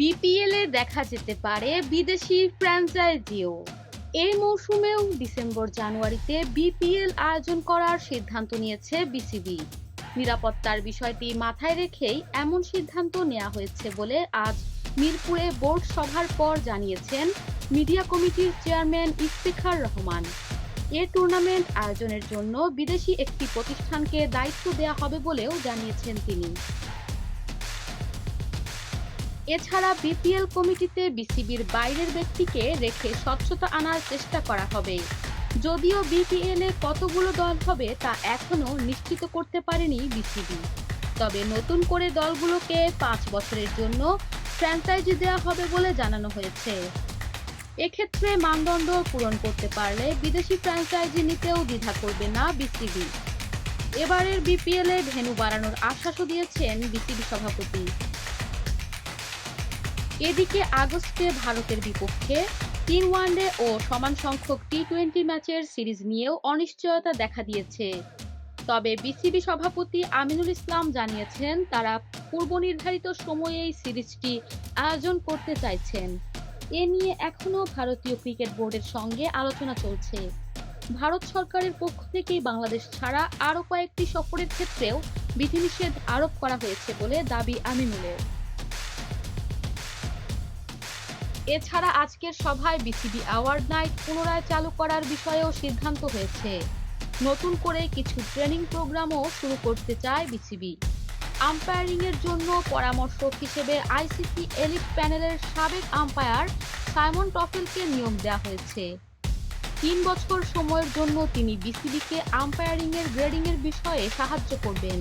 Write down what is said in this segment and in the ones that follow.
BPL দেখা যেতে পারে বিদেশি ফ্র্যাঞ্চাইজিও। এই মৌসুমেও ডিসেম্বর জানুয়ারিতে বিপিএল আয়োজন করার সিদ্ধান্ত নিয়েছে বিসিবি নিরাপত্তার বিষয়টি মাথায় রেখেই এমন সিদ্ধান্ত নেওয়া হয়েছে বলে আজ মিরপুরে বোর্ড সভার পর জানিয়েছেন মিডিয়া কমিটির চেয়ারম্যান ইফতেখার রহমান। এ টুর্নামেন্ট আয়োজনের জন্য বিদেশি একটি প্রতিষ্ঠানকে দায়িত্ব দেওয়া হবে বলেও জানিয়েছেন তিনি। এছাড়া বিপিএল কমিটিতে বিসিবির বাইরের ব্যক্তিকে রেখে স্বচ্ছতা আনার চেষ্টা করা হবে। যদিও বিপিএল কতগুলো দল হবে তা এখনও নিশ্চিত করতে পারেনি বিসিবি। তবে নতুন করে দলগুলোকে পাঁচ বছরের জন্য ফ্র্যাঞ্চাইজি দেওয়া হবে বলে জানানো হয়েছে। এক্ষেত্রে মানদণ্ড পূরণ করতে পারলে বিদেশি ফ্র্যাঞ্চাইজি নিতেও দ্বিধা করবে না বিসিবি। এবারের বিপিএল এ ভেন্যু বাড়ানোর আশ্বাসও দিয়েছেন বিসিবি সভাপতি। এদিকে আগস্টে ভারতের বিপক্ষে তিন ওয়ানডে ও সমান সংখ্যক টি টোয়েন্টি ম্যাচের সিরিজ নিয়েও অনিশ্চয়তা দেখা দিয়েছে। তবে বিসিবি সভাপতি আমিনুল ইসলাম জানিয়েছেন, তারা পূর্ব নির্ধারিত সময়েই সিরিজটি আয়োজন করতে চাইছেন। এ নিয়ে এখনও ভারতীয় ক্রিকেট বোর্ডের সঙ্গে আলোচনা চলছে। ভারত সরকারের পক্ষ থেকেই বাংলাদেশ ছাড়া আরও কয়েকটি সফরের ক্ষেত্রেও বিধিনিষেধ আরোপ করা হয়েছে বলে দাবি আমিনুলের। এছাড়া আজকের সভায় বিসিবি অ্যাওয়ার্ড নাইট পুনরায় চালু করার বিষয়েও সিদ্ধান্ত হয়েছে। নতুন করে কিছু ট্রেনিং প্রোগ্রামও শুরু করতে চায় বিসিবি। আম্পায়ারিং এর জন্য পরামর্শক হিসেবে আইসিসি এলিট প্যানেলের সাবেক আম্পায়ার সাইমন টফেলকে নিয়োগ দেওয়া হয়েছে। তিন বছর সময়ের জন্য তিনি বিসিবিকে আম্পায়ারিং এর গ্রেডিং এর বিষয়ে সাহায্য করবেন।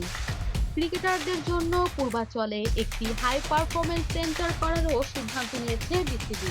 ক্রিকেটারদের জন্য পূর্বাচলে একটি হাই পারফরমেন্স সেন্টার করারও সিদ্ধান্ত নিয়েছে বিসিবি